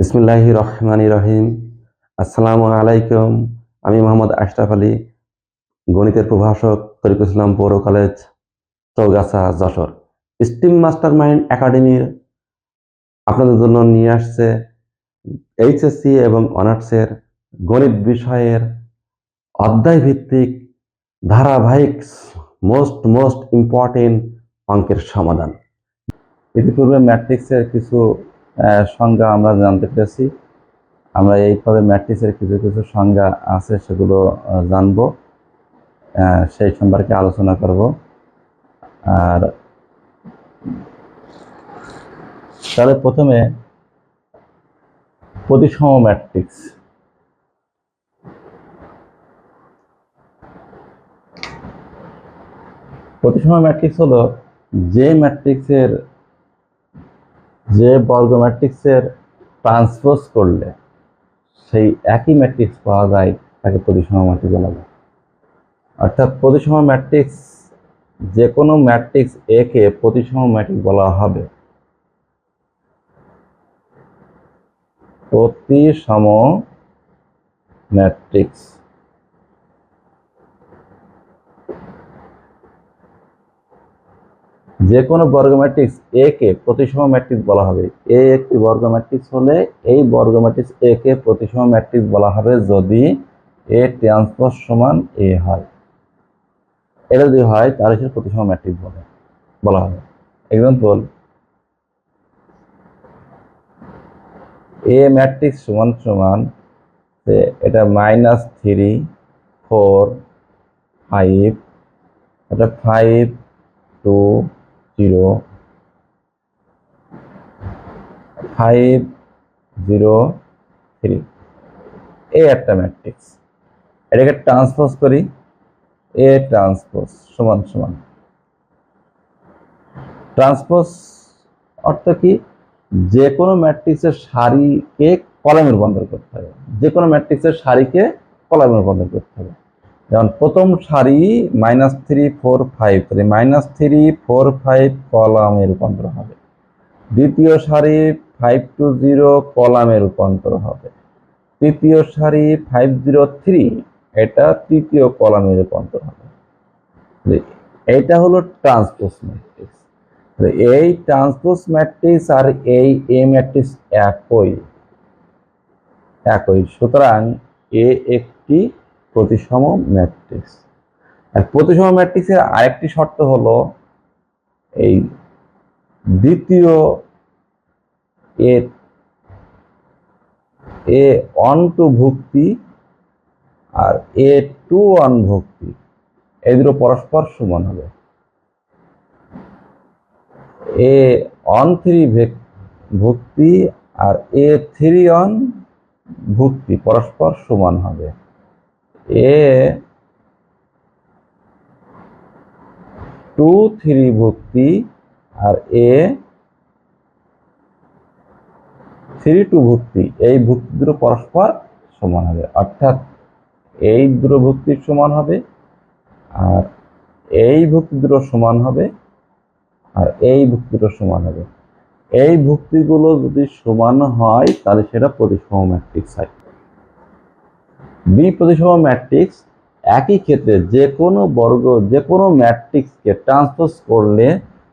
বিসমুল্লাহ রহমান রহিম আসসালামু আলাইকুম। আমি মোহাম্মদ আশরাফ আলী, গণিতের প্রভাষক, তরিকুল ইসলাম পৌর college, Chaugachha, Jessore. Steam master mind একাডেমির আপনাদের জন্য নিয়ে আসছে এইচএসসি এবং অনার্সের গণিত বিষয়ের অধ্যায় ভিত্তিক ধারাবাহিক মোস্ট মোস্ট ইম্পর্টেন্ট অঙ্কের সমাধান। ইতিপূর্বে ম্যাট্রিক্সের কিছু সংজ্ঞা আমরা জানতে পেরেছি। আমরা এইভাবে ম্যাট্রিক্সের কিছু কিছু সংজ্ঞা আছে, সেগুলো জানব। সেই সম্পর্কে আলোচনা করব। আর তাহলে প্রথমে প্রতিসম ম্যাট্রিক্স। প্রতিসম ম্যাট্রিক্স হলো যে ম্যাট্রিক্সের যে বর্গ ম্যাট্রিক্সের ট্রান্সপোজ করলে সেই একই ম্যাট্রিক্স পাওয়া যায় তাকে প্রতিসম ম্যাট্রিক্স বলা যায়। অর্থাৎ প্রতিসম ম্যাট্রিক্স যে কোনো ম্যাট্রিক্স একে প্রতিসম ম্যাট্রিক্স বলা হবে। প্রতিসম ম্যাট্রিক্স যে কোনো বর্গ ম্যাট্রিক্স এ কে প্রতিসম ম্যাট্রিক্স বলা হবে। এ একটি বর্গ ম্যাট্রিক্স হলে এই বর্গ ম্যাট্রিক্স এ কে প্রতিসম ম্যাট্রিক্স বলা হবে যদি এ ট্রান্সপোজ সমান এ হয়। এটা যদি হয়, তাহলে সে প্রতিসম ম্যাট্রিক্স বলে বলা হবে। এক্সাম্পল এ ম্যাট্রিক্স সমান সমান এটা মাইনাস থ্রি ফোর ফাইভ এটা five two zero five zero three. এই একটা ম্যাট্রিক্স। এটাকে ট্রান্সপোজ করি। এ ট্রান্সপোজ সমান সমান। ট্রান্সপোজ অর্থ কি? যে কোনো ম্যাট্রিক্সের সারিকে কলামে রূপান্তর করতে হবে। যে কোনো ম্যাট্রিক্সের সারিকে কলামে রূপান্তর করতে হবে। যেমন প্রথম সারি মাইনাস থ্রি ফোর ফাইভ তাহলে মাইনাস থ্রি ফোর ফাইভ কলামে রূপান্তর হবে। দ্বিতীয় সারি ফাইভ টু জিরো কলামে রূপান্তর হবে। তৃতীয় সারি ফাইভ জিরো থ্রি এটা তৃতীয় কলামে রূপান্তর হবে। এইটা হলো ট্রান্সপোজ ম্যাট্রিক্স এই ট্রান্সপোজ ম্যাট্রিক্স আর এই এ ম্যাট্রিক্স একই। একই। সুতরাং এ একটি প্রতিসম ম্যাট্রিক্স। আর প্রতিসম ম্যাট্রিক্সের আরেকটি শর্ত হলো এই দ্বিতীয় এ এ অন টু ভুক্তি আর এ টু অন ভুক্তি এই দুটো পরস্পর সমান হবে। এ অন থ্রি ভুক্তি আর এ থ্রি অন ভুক্তি পরস্পর সমান হবে। এ টু থ্রি ভুক্তি আর এ থ্রি টু ভুক্তি এই ভুক্তি দুটো পরস্পর সমান হবে। অর্থাৎ এই দুটো ভুক্তির সমান হবে আর এই ভুক্তি দুটো সমান হবে আর এই ভুক্তি দুটো সমান হবে। এই ভুক্তিগুলো যদি সমান হয়, তাহলে সেটা প্রতিসম ম্যাট্রিক্স হয়। বি প্রতিসম ম্যাট্রিক্স একই ক্ষেত্রে যে কোনো বর্গ, যে কোনো ম্যাট্রিক্সকে ট্রান্সপোজ করলে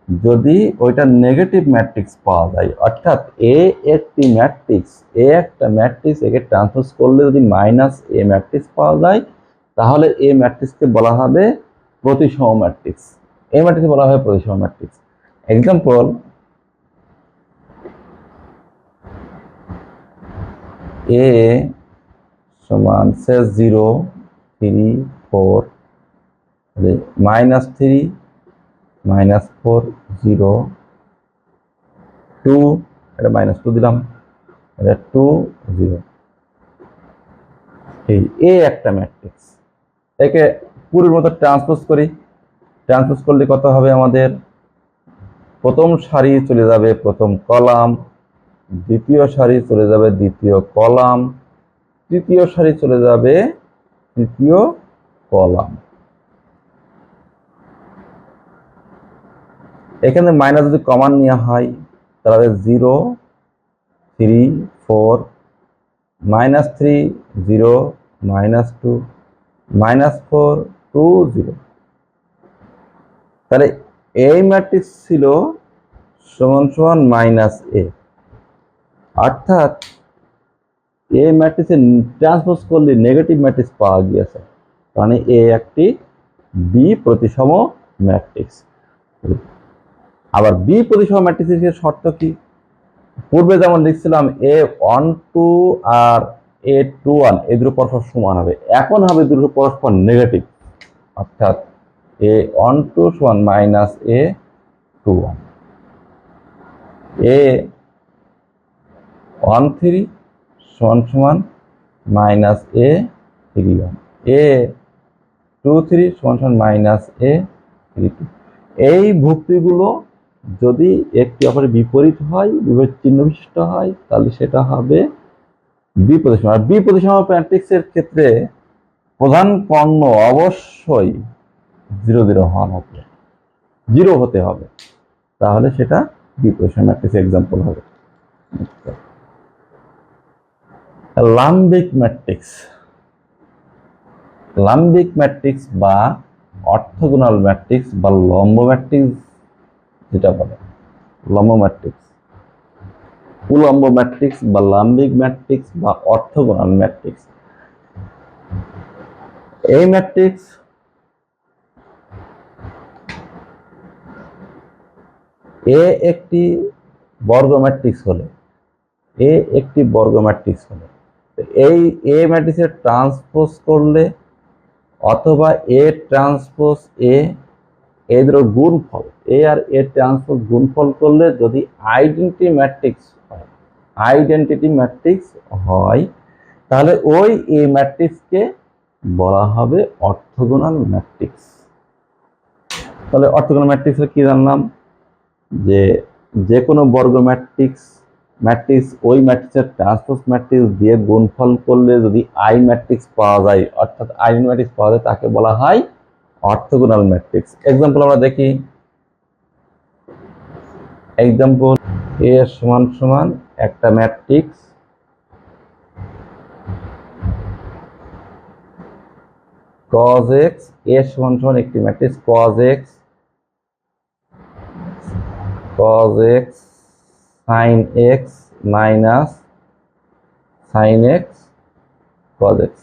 যদি ওইটা নেগেটিভ ম্যাট্রিক্স পাওয়া যায়, অর্থাৎ এ একটি ম্যাট্রিক্স, এ একটা ম্যাট্রিক্স, একে ট্রান্সপোজ করলে যদি মাইনাস এ ম্যাট্রিক্স পাওয়া যায়, তাহলে এ ম্যাট্রিক্সকে বলা হবে প্রতিসম ম্যাট্রিক্স। এই ম্যাট্রিক্স বলা হবে প্রতিসম ম্যাট্রিক্স। এক্সাম্পল এ সমান সে zero, three, four minus three, minus four, zero, two, এটা মাইনাস টু দিলাম, এটা টু, জিরো। এই এ একটা ম্যাট্রিক্স। একে পুরোর মতো ট্রান্সপোজ করি। ট্রান্সপোজ করলে কত হবে আমাদের? প্রথম সারি চলে যাবে প্রথম কলাম, দ্বিতীয় সারি চলে যাবে দ্বিতীয় কলাম। তৃতীয় সারি চলে যাবে তৃতীয় কলাম। এখানে মাইনাস যদি কমান নেওয়া হয়, তাহলে zero three four minus three zero minus two minus four two zero তাহলে এই ম্যাট্রিক্স ছিল সমান সমান মাইনাস এ অর্থাৎ এ ম্যাট্রিক্সে ট্রান্সপোজ করলে নেগেটিভ ম্যাট্রিক্স পাওয়া গিয়েছে। মানে এ একটি বি প্রতিসম ম্যাট্রিক্স আবার বি প্রতিসম ম্যাট্রিক্সের শর্ত কি? পূর্বে যেমন লিখছিলাম এ ওয়ান টু আর এ টু ওয়ান এই দুটো পরস্পর সমান হবে। এখন হবে দুটো পরস্পর নেগেটিভ অর্থাৎ এ ওয়ান টু সমান minus A two one A one three সমান সমান minus A three one A two three সমান সমান মাইনাস এ থ্রি টু এই ভুক্তিগুলো যদি একটি অপরের বিপরীত হয়, বিপরীত চিহ্ন বিশিষ্ট হয়, তাহলে সেটা হবে বিপ্রতিসম আর বিপ্রতিসম ম্যাট্রিক্সের ক্ষেত্রে প্রধান পণ্য অবশ্যই জিরো জিরো হওয়া হবে জিরো হতে হবে। তাহলে সেটা বিপ্রতিসম ম্যাট্রিক্স এক্সাম্পল হবে। লাম্বিক ম্যাট্রিক্স লাম্বিক ম্যাট্রিক্স বা অর্থগোনাল ম্যাট্রিক্স বা লম্ব ম্যাট্রিক্স যেটা বলে। লম্ব ম্যাট্রিক্স উলম্ব ম্যাট্রিক্স বা লাম্বিক ম্যাট্রিক্স বা অর্থগোনাল ম্যাট্রিক্স এই ম্যাট্রিক্স এ একটি বর্গ ম্যাট্রিক্স হলে এ একটি বর্গ ম্যাট্রিক্স হলে তো এই এ ম্যাট্রিক্সের ট্রান্সপোজ করলে অথবা এ ট্রান্সপোজ এ এই দুটো গুণফল এ আর এ ট্রান্সপোজ গুণফল করলে যদি আইডেন্টি ম্যাট্রিক্স হয় আইডেন্টিটি ম্যাট্রিক্স হয়, তাহলে ওই এ ম্যাট্রিক্সকে বলা হবে অর্থগোনাল ম্যাট্রিক্স তাহলে অর্থগোনাল ম্যাট্রিক্সের কি জানলাম? যে যে কোনো বর্গ ম্যাট্রিক্স ম্যাট্রিক্স ওই ম্যাট্রিক্সের ট্রান্সপোজ ম্যাট্রিক্স দিয়ে গুণফল করলে যদি আই ম্যাট্রিক্স পাওয়া যায়, অর্থাৎ আই ম্যাট্রিক্স পাওয়া যায়, তাকে বলা হয় অর্থগোনাল ম্যাট্রিক্স এক্সাম্পল আমরা দেখি। এক্সাম্পল এ সমান সমান একটা ম্যাট্রিক্স cos x এ সমান সমান একটি matrix cos x cos x sin x minus sin x cos x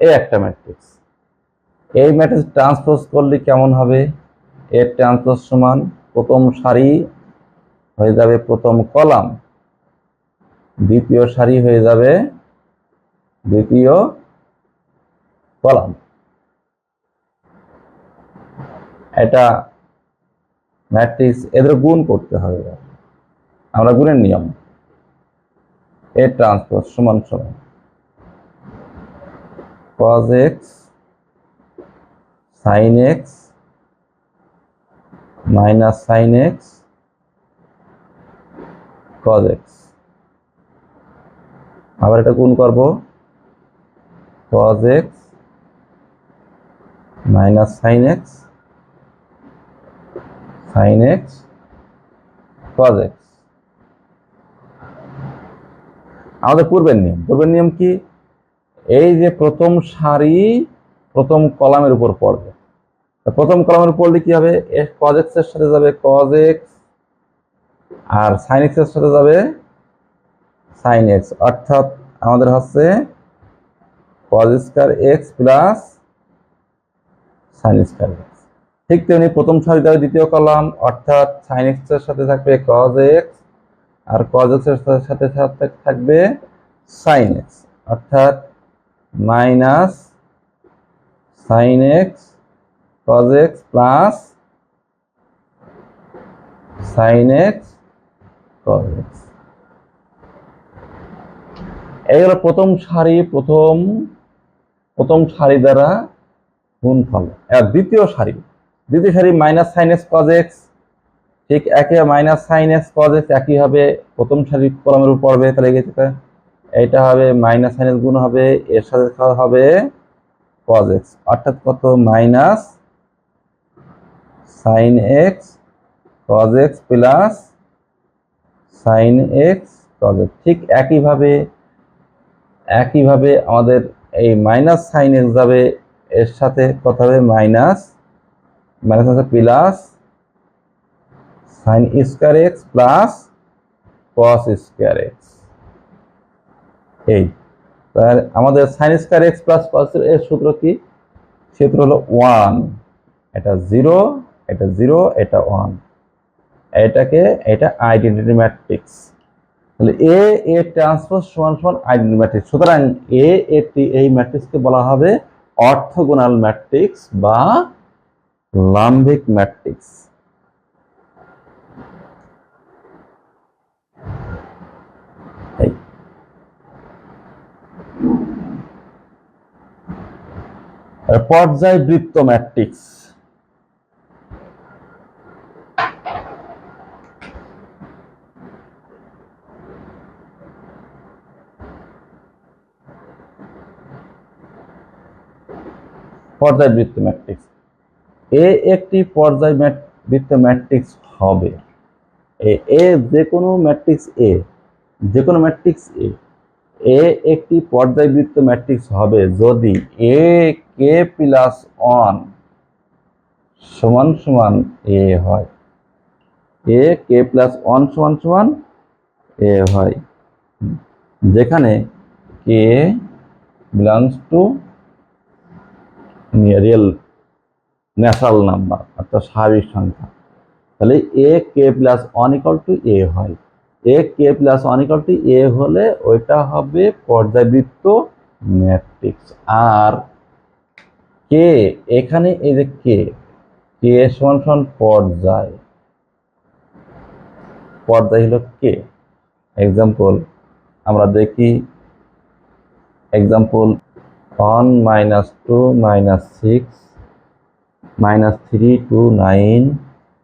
এই একটা ম্যাট্রিক্স এই ম্যাট্রিক্স ট্রান্সপোজ করলে কেমন হবে? এর ট্রান্সপোজ সমান প্রথম সারি হয়ে যাবে প্রথম কলাম। দ্বিতীয় সারি হয়ে যাবে দ্বিতীয় কলাম। এটা ম্যাট্রিক্স এদের গুণ করতে হবে। আমরা গুণের নিয়ম এ ট্রান্সপোজ সমান সমান। cos x sine x minus sine x cos x আবার এটা গুণ করব। Cos x minus sine x sine x cos x আমাদের পূর্বের নিয়ম। পূর্বের নিয়ম কি? এই যে প্রথম সারি প্রথম কলামের উপর পড়বে। প্রথম কলামের পড়লে কি হবে? এর সাথে যাবে cos x, আর sin x এর সাথে যাবে sin x অর্থাৎ আমাদের হচ্ছে cos square x plus sin square x ঠিক তেমনি প্রথম সারি যাবে দ্বিতীয় কলাম, অর্থাৎ sin x এর সাথে থাকবে কজ x আর x এর সাথে সাথে থাকবে সাইন এক্স অর্থাৎ minus sine x x plus sine x x এই হলো প্রথম সারি, প্রথম প্রথম সারি দ্বারা গুণফল। দ্বিতীয় সারি দ্বিতীয় সারি minus sine x cos x ঠিক একে minus sine x cos x একই হবে, প্রথম সারি কলমের উপর পড়বে তাহলে এক্ষেত্রে এটা হবে মাইনাস সাইন এক্স গুণ হবে, এর সাথে হবে কজ এক্স অর্থাৎ কত? Minus sine x cos x plus sine x positive ঠিক একইভাবে একইভাবে আমাদের এই মাইনাস সাইন এক্স যাবে, এর সাথে কত হবে? Minus minus plus sine square x plus cos square x এই, তাহলে আমাদের sine square x plus cos এর সূত্র কি? সূত্র হলো ওয়ান এটা জিরো এটা জিরো এটা ওয়ান এটাকে, এটা আইডেন্টিটি ম্যাট্রিক্স তাহলে এ এ ট্রান্সপোজ সমান সমান আইডেন্টি ম্যাট্রিক্স সুতরাং এ এটি এই ম্যাট্রিক্সকে বলা হবে অর্থগোনাল ম্যাট্রিক্স বা লাম্বিক ম্যাট্রিক্স পর্যায়বৃত্ত ম্যাট্রিক্স পর্যায়বৃত্ত ম্যাট্রিক্স এ একটি পর্যায় বৃত্ত ম্যাট্রিক্স হবে। এ যে কোনো ম্যাট্রিক্স এ যে কোনো ম্যাট্রিক্স এ এ একটি পর্যায়বৃত্ত ম্যাট্রিক্স হবে যদি এ কে প্লাস ওয়ান সমান সমান এ হয়। এ কে প্লাস ওয়ান সমান সমান এ হয়। যেখানে K belongs to real natural number, অর্থাৎ স্বাভাবিক সংখ্যা। তাহলে A K plus one equal to A হয়। A K plus one equal A হলে ওইটা হবে পর্যায়বৃত্ত ম্যাট্রিক্স আর কে এখানে এই যে কে কে সমান সমান পর্যায়। পর্যায় হলো কে এক্সাম্পল আমরা দেখি example one minus two minus six minus three two nine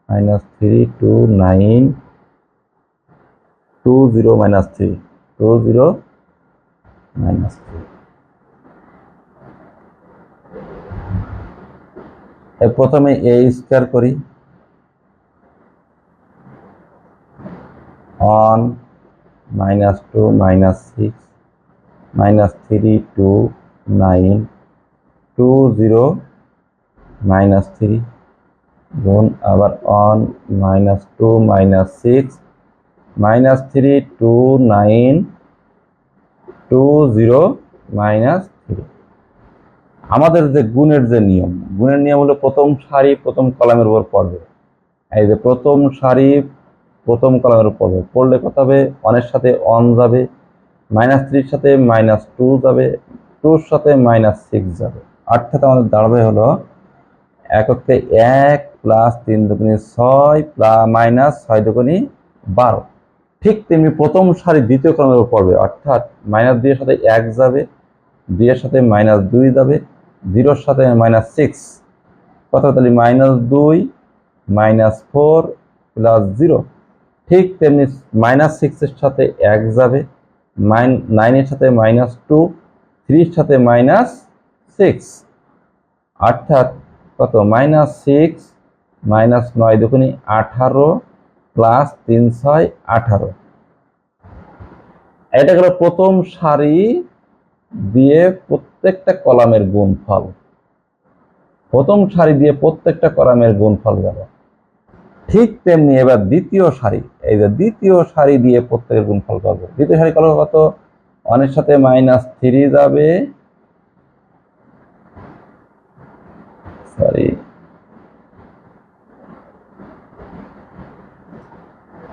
minus three two nine two zero minus three two zero minus three প্রথমে এ স্কোয়ার করি। One minus two minus six minus three two nine two zero minus three গুণ আবার one minus two minus six minus three two nine two zero minus three. আমাদের যে গুণের যে নিয়ম, গুণের নিয়ম হলো প্রথম সারি প্রথম কলামের উপর পড়বে। এই যে প্রথম সারি প্রথম কলামের উপর পড়বে। পড়লে কত হবে? ওয়ানের সাথে ওয়ান যাবে, মাইনাস থ্রির সাথে মাইনাস টু যাবে, টুর সাথে মাইনাস সিক্স যাবে। অর্থাৎ আমাদের দাঁড়াবে হলো এককে এক প্লাস তিন দুগুণী ছয় প্লাস মাইনাস ছয় দুগুণী বারো। ঠিক তেমনি প্রথম সারি দ্বিতীয় ক্রমের উপর পড়বে, অর্থাৎ মাইনাস দুইয়ের সাথে এক যাবে, দুইয়ের সাথে মাইনাস দুই যাবে, জিরোর সাথে মাইনাস সিক্স কত তাহলে মাইনাস দুই মাইনাস ফোর প্লাস জিরো ঠিক তেমনি মাইনাস সিক্সের সাথে এক যাবে মাইন নাইনের সাথে মাইনাস টু থ্রির সাথে মাইনাস সিক্স অর্থাৎ কত? মাইনাস সিক্স মাইনাস নয় দুগুণী আঠারো প্লাস তিন ছয় আঠারো। এটা গেল প্রথম সারি দিয়ে প্রত্যেকটা কলামের গুণফল। প্রথম সারি দিয়ে প্রত্যেকটা কলামের গুণফল গেল। ঠিক তেমনি এবার দ্বিতীয় সারি, এই যে দ্বিতীয় সারি দিয়ে প্রত্যেকের গুণফল পাবো দ্বিতীয় সারি কল কত? ওয়ানের সাথে মাইনাস থ্রি যাবে। সরি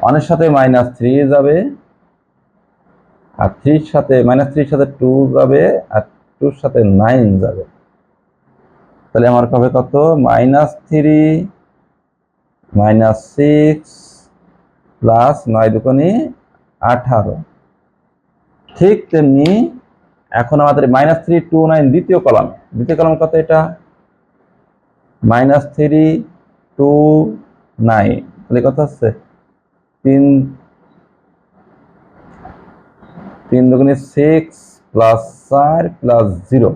ওয়ানের সাথে মাইনাস থ্রি যাবে, আর থ্রির সাথে মাইনাস থ্রির সাথে টু যাবে, আর টুর সাথে নাইন যাবে। তাহলে আমার কবে কত? Minus three minus six plus নয় দুকোনি আঠারো। ঠিক তেমনি এখন আমাদের মাইনাস থ্রি টু নাইন দ্বিতীয় কলাম। দ্বিতীয় কলাম কত এটা? মাইনাস থ্রি টু নাইন তাহলে কত হচ্ছে তিন তিন দুগুণে সিক্স প্লাস চার প্লাস জিরো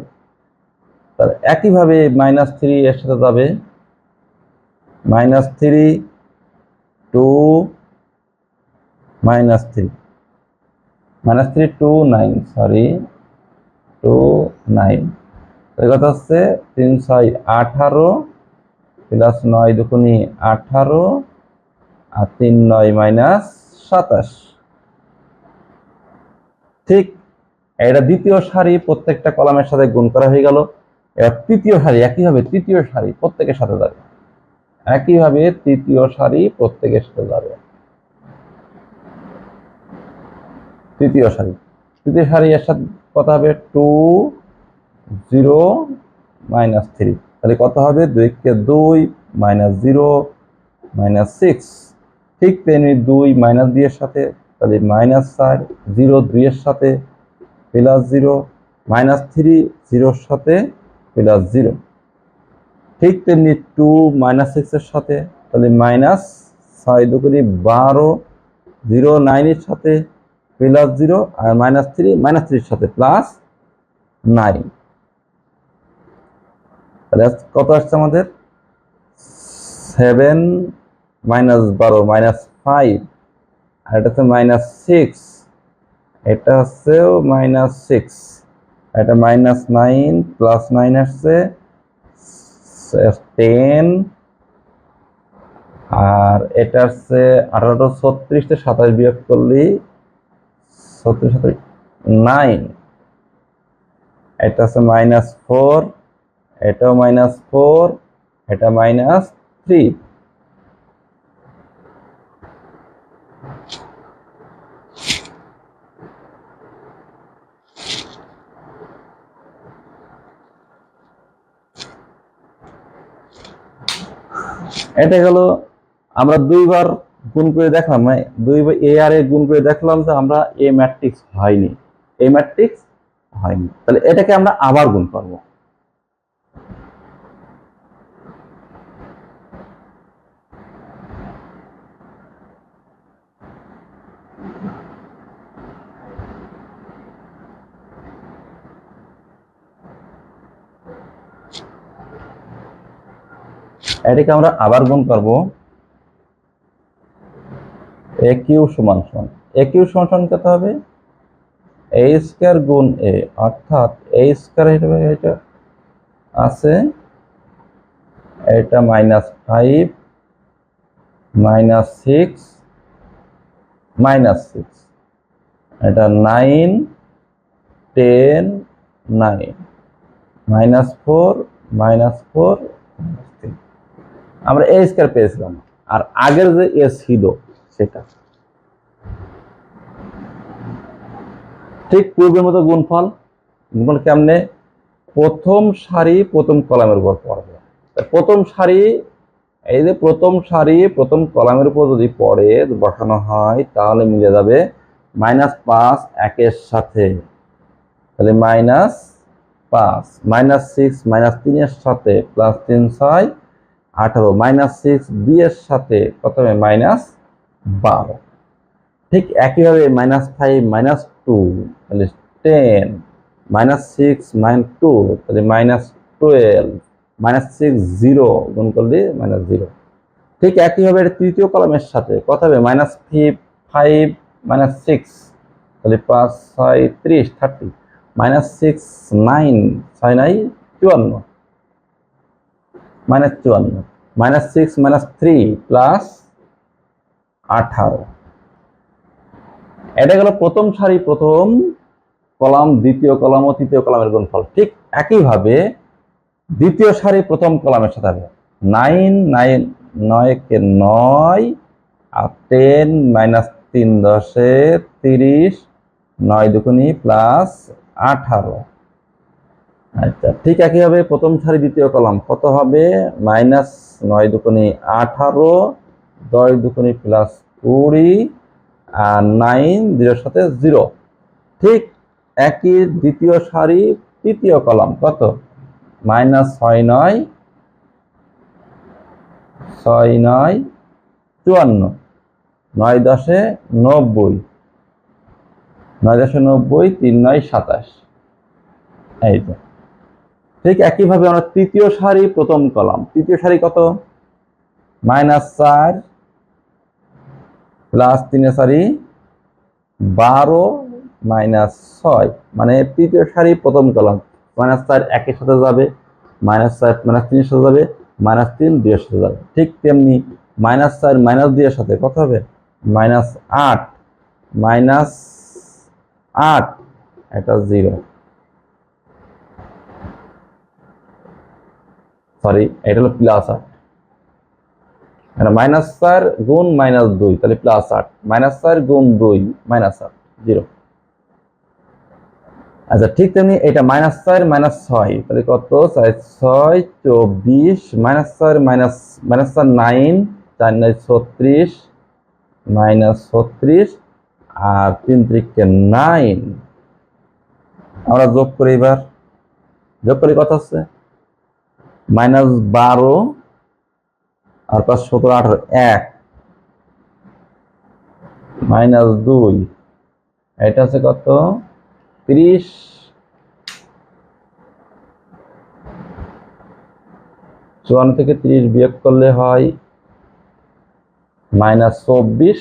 তাহলে একইভাবে মাইনাস থ্রি এর সাথে যাবে। Minus three two minus three minus three two nine sorry two nine তাহলে কথা হচ্ছে তিন, ছয়, আঠারো প্লাস নয় দুকুনি আঠারো আর তিন নয় মাইনাস সাতাশ। ঠিক, এটা দ্বিতীয় সারি, প্রত্যেকটা কলামের সাথে গুণ করা হয়ে গেল। এবার তৃতীয় সারি, একইভাবে তৃতীয় সারি প্রত্যেকের সাথে যাবে। একইভাবে তৃতীয় সারি প্রত্যেকের সাথে যাবে। তৃতীয় সারি তৃতীয় সারি এর সাথে কত হবে? Two, zero, minus three. তাহলে কত হবে? দুই কে দুই, মাইনাস জিরো, মাইনাস সিক্স। ঠিক তেমনি দুই মাইনাস দুইয়ের সাথে তাহলে মাইনাস চার জিরো দুইয়ের সাথে প্লাস জিরো মাইনাস থ্রি জিরোর সাথে প্লাস জিরো ঠিক তেমনি টু মাইনাস সিক্সের সাথে তাহলে মাইনাস ছয় দুগুলি বারো জিরো নাইনের সাথে প্লাস জিরো আর মাইনাস থ্রি মাইনাস থ্রির সাথে প্লাস নাইন তাহলে কত আসছে আমাদের? সেভেন মাইনাস বারো, মাইনাস ফাইভ, আর এটা হচ্ছে মাইনাস সিক্স। এটা হচ্ছে মাইনাস সিক্স। এটা মাইনাস নাইন, প্লাস নাইন আসছে টেন। আর এটা হচ্ছে আঠারোটা ছত্রিশ থেকে সাতাশ বিয়োগ করলেই ছত্রিশ সাতাশ নাইন। এটা হচ্ছে মাইনাস ফোর, এটাও মাইনাস ফোর, এটা মাইনাস থ্রি। এটা গেল আমরা দুইবার গুণ করে দেখলাম মানে দুইবার এ আর এ গুণ করে দেখলাম যে আমরা এ ম্যাট্রিক্স হয়নি। এ ম্যাট্রিক্স হয়নি। তাহলে এটাকে আমরা আবার গুণ করব। এটাকে আমরা আবার গুণ করব এ কিউ সমান সমান। এ কিউ সমান সমান কত হবে? এ স্কোয়ার গুণ এ অর্থাৎ এ স্কোয়ার এটা আছে এটা minus five minus six minus six এটা nine ten nine minus four minus four আমরা এ স্কোয়ার পেয়েছিলাম। আর আগের যে এ ছিল, সেটা। ঠিক পূর্বের মতো গুণফল গুণফল কেমনে? প্রথম সারি প্রথম কলামের উপর পড়বে। প্রথম সারি, এই যে প্রথম সারি প্রথম কলামের উপর যদি পড়ে বসানো হয়, তাহলে মিলে যাবে মাইনাস পাঁচ একের সাথে। তাহলে মাইনাস পাঁচ, মাইনাস সিক্স, মাইনাস তিনের সাথে, প্লাস তিন ছয় আঠারো মাইনাস সিক্স বি এর সাথে হবে মাইনাস বারো। ঠিক একইভাবে মাইনাস ফাইভ মাইনাস টু তাহলে ten minus six minus two তাহলে minus twelve minus six zero গুণ করলে মাইনাস জিরো ঠিক একইভাবে তৃতীয় কলমের সাথে কত হবে minus five five minus six তাহলে পাঁচ, ছয়, ত্রিশ থার্টি মাইনাস সিক্স নাইন ছয় নাই চুয়ান্ন। মাইনাস চুয়ান্ন minus six minus three plus আঠারো। এটা গেল প্রথম সারি, প্রথম কলাম, দ্বিতীয় কলাম ও তৃতীয় কলামের গুণফল। ঠিক একইভাবে দ্বিতীয় সারি, প্রথম কলামের সাথে হবে। নাইন নাইন নয় কে নয়, আর টেন মাইনাস তিন দশে তিরিশ, নয় দুগুনি প্লাস আঠারো। আচ্ছা ঠিক একইভাবে প্রথম সারি দ্বিতীয় কলাম কত হবে? মাইনাস নয় দুগুনি আঠারো, দশ দুগুনি প্লাস কুড়ি, আর নাইন জিরোর সাথে জিরো। ঠিক একই দ্বিতীয় সারি তৃতীয় কলাম কত? মাইনাস ছয় নয় ছয় নয়, চুয়ান্ন। নয় দশে নব্বই, নয় দশে নব্বই, তিন নয় সাতাশ। এই তো। ঠিক একইভাবে আমরা তৃতীয় সারি প্রথম কলাম। তৃতীয় সারি কত? মাইনাস চার প্লাস তিনে সারি বারো মাইনাস ছয়। মানে তৃতীয় সারি প্রথম কলাম। মাইনাস চার একের সাথে যাবে, মাইনাস চার, মাইনাস তিনের সাথে যাবে, মাইনাস তিন দুইয়ের সাথে যাবে। ঠিক তেমনি মাইনাস চার, মাইনাস দুইয়ের সাথে কত হবে? মাইনাস আট মাইনাস আট, এটা জিরো। সরি এটা হলো প্লাস আট। এটা মাইনাস চার গুণ মাইনাস দুই, তাহলে প্লাস আট। মাইনাস চার গুণ দুই মাইনাস আট জিরো আচ্ছা ঠিক তেমনি এটা মাইনাস চার মাইনাস ছয়, তাহলে কত? চার ছয়, চব্বিশ মাইনাস চার মাইনাস মাইনাস চার নাইন চার, নয়, ছত্রিশ মাইনাস ছত্রিশ, আর তিন ত্রিকে নাইন আমরা যোগ করি এবার। যোগ করি কত হচ্ছে? মাইনাস বারো আর পাঁচ সতেরো আঠারো, এক। মাইনাস দুই, এটা হচ্ছে কত? তিরিশ। চুয়ান্ন থেকে তিরিশ বিয়োগ করলে হয় মাইনাস চব্বিশ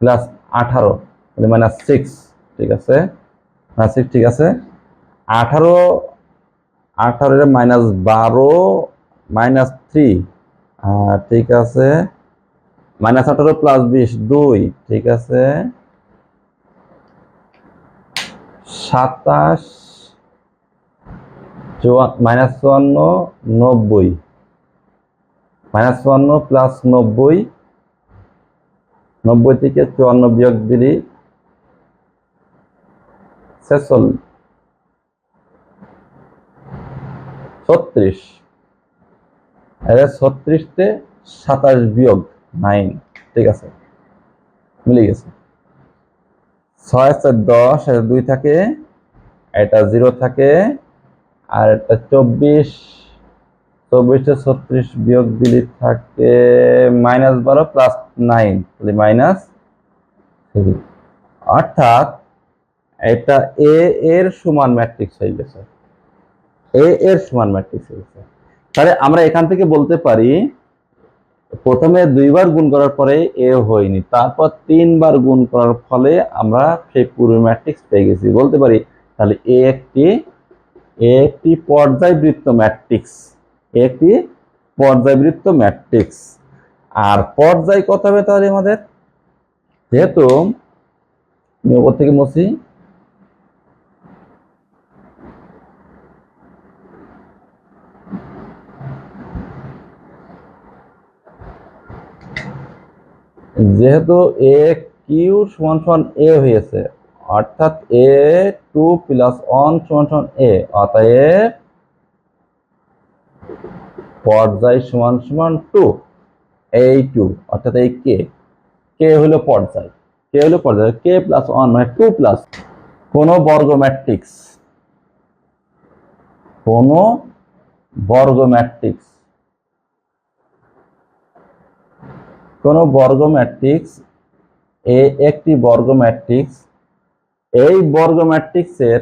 প্লাস আঠারো মাইনাস সিক্স, ঠিক আছে? মাইনাস সিক্স, ঠিক আছে? আঠারো আঠারো মাইনাস বারো, মাইনাস থ্রি ঠিক আছে। মাইনাস আঠারো প্লাস বিশ, দুই, ঠিক আছে। সাতাশ মাইনাস চুয়ান্ন, নব্বই। মাইনাস চুয়ান্ন প্লাস নব্বই। নব্বই থেকে চুয়ান্ন বিয়োগ দিলি ছেচল্লিশ। ছত্রিশ। ছত্রিশতে সাতাশ বিয়োগ নাইন। ঠিক আছে? মিলে গেছে। ছয় চার দশ, এটা দুই থাকে, এটা জিরো থাকে, আর এটা চব্বিশ। চব্বিশে ছত্রিশ বিয়োগ দিলে থাকে মাইনাস বারো প্লাস নাইন। তাহলে মাইনাস অর্থাৎ এটা এ এর সমান ম্যাট্রিক্স হয়ে গেছে। এ এর সমান ম্যাট্রিক্স হয়ে তাহলে আমরা এখান থেকে বলতে পারি, প্রথমে দুইবার গুণ করার পরে এ হয়নি, তারপর তিনবার গুণ করার ফলে আমরা সেই পুরো ম্যাট্রিক্স পেয়ে গেছি। বলতে পারি, তাহলে এ একটি একটি পর্যায়বৃত্ত ম্যাট্রিক্স একটি পর্যায়বৃত্ত ম্যাট্রিক্স আর পর্যায় কত হবে তাহলে আমাদের? যেহেতু আমি থেকে মুছি। যেহেতু এ কিউ সমান সমান এ হয়েছে অর্থাৎ এ টু প্লাস ওয়ান সমান সমান এ অতএব পর্যায় সমান সমান টু এই টু অর্থাৎ এই কে কে হলো পর্যায় কে হলো পর্যায় কে প্লাস ওয়ান মানে টু প্লাস কোন বর্গ ম্যাট্রিক্স কোন বর্গ ম্যাট্রিক্স কোন বর্গ ম্যাট্রিক্স, এ একটি বর্গ ম্যাট্রিক্স, এই বর্গ ম্যাট্রিক্সের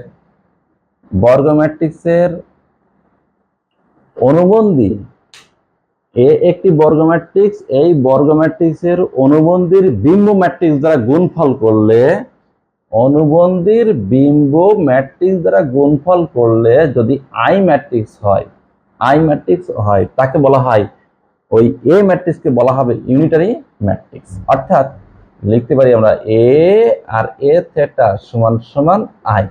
বর্গ ম্যাট্রিক্সের অনুবন্ধী, এ একটি বর্গ ম্যাট্রিক্স, এই বর্গ ম্যাট্রিক্সের অনুবন্ধীর বিম্ব ম্যাট্রিক্স দ্বারা গুণফল করলে, অনুবন্ধীর বিম্ব ম্যাট্রিক্স দ্বারা গুণফল করলে যদি আই ম্যাট্রিক্স হয়, আই ম্যাট্রিক্স হয়, তাকে বলা হয় ওই এ ম্যাট্রিক্সকে বলা হবে ইউনিটারি ম্যাট্রিক্স অর্থাৎ লিখতে পারি আমরা এ আর এ থেটা সমান সমান আই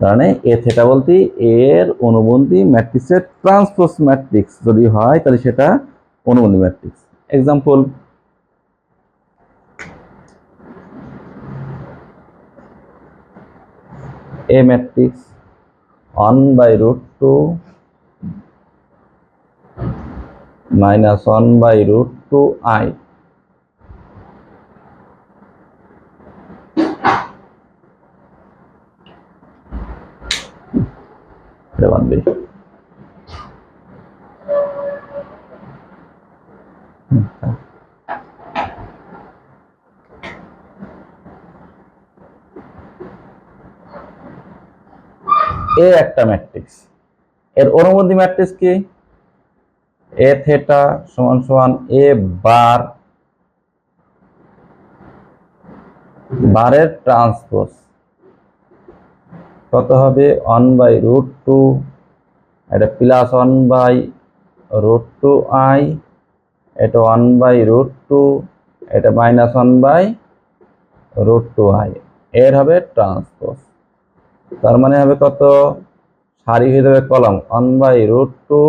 তাহলে এ থেটা বলতে এর অনুবন্ধী ম্যাট্রিক্সের ট্রান্সপোজ ম্যাট্রিক্স যদি হয়, তাহলে সেটা অনুবন্ধী matrix example A matrix 1 by root two minus one by root two I. A একটা ম্যাট্রিক্স এর অনুমতি ম্যাট্রিক্স কি? এ থেটা সমান সমান এ বার, বারের ট্রান্সপোজ। কত হবে? ওয়ান বাই রুট টু, এটা plus one by root two I, এটা ওয়ান বাই রুট টু, এটা minus one by root two I. এর হবে ট্রান্সপোজ। তার মানে হবে কত? সারি হয়ে যাবে column. One by root two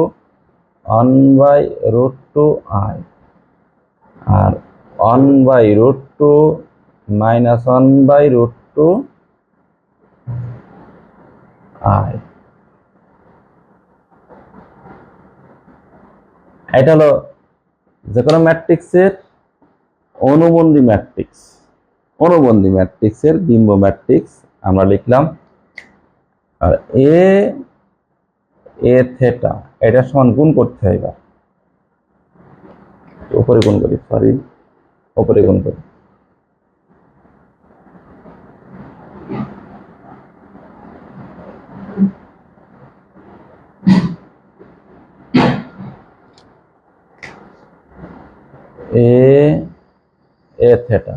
one by root two I R one by root two minus one by root two I এটা হলো যে কোনো ম্যাট্রিক্সের অনুবন্ধী ম্যাট্রিক্স। অনুবন্ধী ম্যাট্রিক্সের বিম্ব ম্যাট্রিক্স আমরা লিখলাম। আর এ এ থেটা এটা সমান গুণ করতে হয় এবার। উপরে গুণ করি সরি উপরে গুণ করি। A A theta.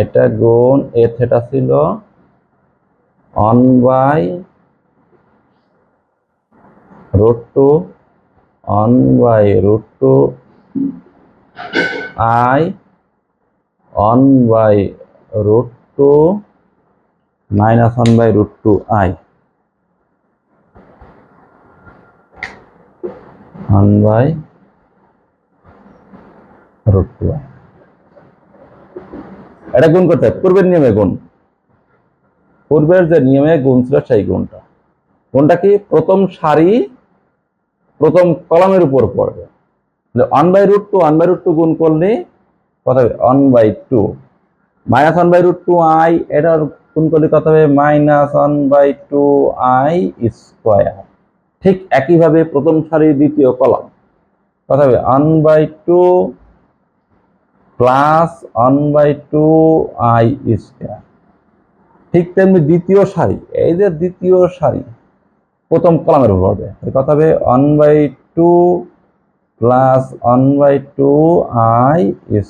এটা গুণ এ থেটা ছিল one by root two one by root two I one by root two minus one by root two I. One by root two I. এটা গুণ করতে পূর্বের নিয়মে গুণ। পূর্বের যে নিয়মে গুণ ছিল সেই গুণটা। কোনটা কি? প্রথম সারি প্রথম কলামের উপর পড়বে। One by root two one by root two গুণ করলে কত হবে? One by two minus one by root two I এটার গুণ করলে কত হবে? Minus one by two I square ঠিক একইভাবে প্রথম সারি দ্বিতীয় কলাম। কত হবে? One by two plus one by two I square ঠিক তেমনি দ্বিতীয় সারি, এই যে দ্বিতীয় সারি প্রথম কলামের উপর পড়বে কত হবে one by two plus one by two I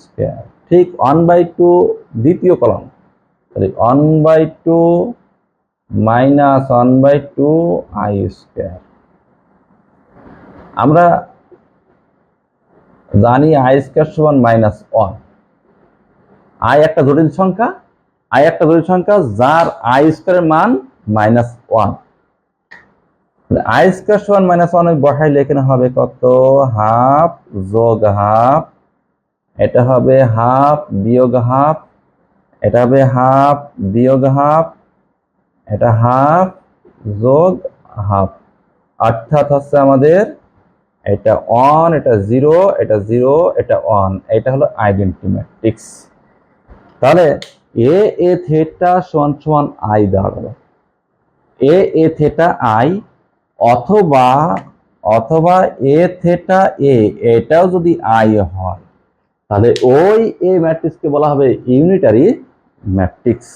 square ঠিক ওয়ান বাই টু দ্বিতীয় কলাম। তাহলে one by two minus one by two I square আমরা জানি আই স্কোয়ার সমান মাইনাস ওয়ান আই একটা জটিল সংখ্যা। আই একটা জটিল সংখ্যা, যার আই স্কোয়ারের মান মাইনাস ওয়ান আই স্কোয়ার সমান মাইনাস ওয়ান বসাইলে এখানে হবে কত? হাফ যোগ হাফ, এটা হবে হাফ বিয়োগ হাফ, এটা হবে হাফ বিয়োগ হাফ, এটা হাফ যোগ হাফ। অর্থাৎ হচ্ছে আমাদের এটা অন এটা জিরো এটা জিরো এটা অন এটা হলো আইডেন্টি ম্যাট্রিক্স তাহলে এ এ থেটা সমান সমান আই দাঁড়াল। এ এ থেটা আই অথবা অথবা এ থেটা এ, এটাও যদি আই হয়, তাহলে ওই এ ম্যাট্রিক্সকে বলা হবে ইউনিটারি ম্যাট্রিক্স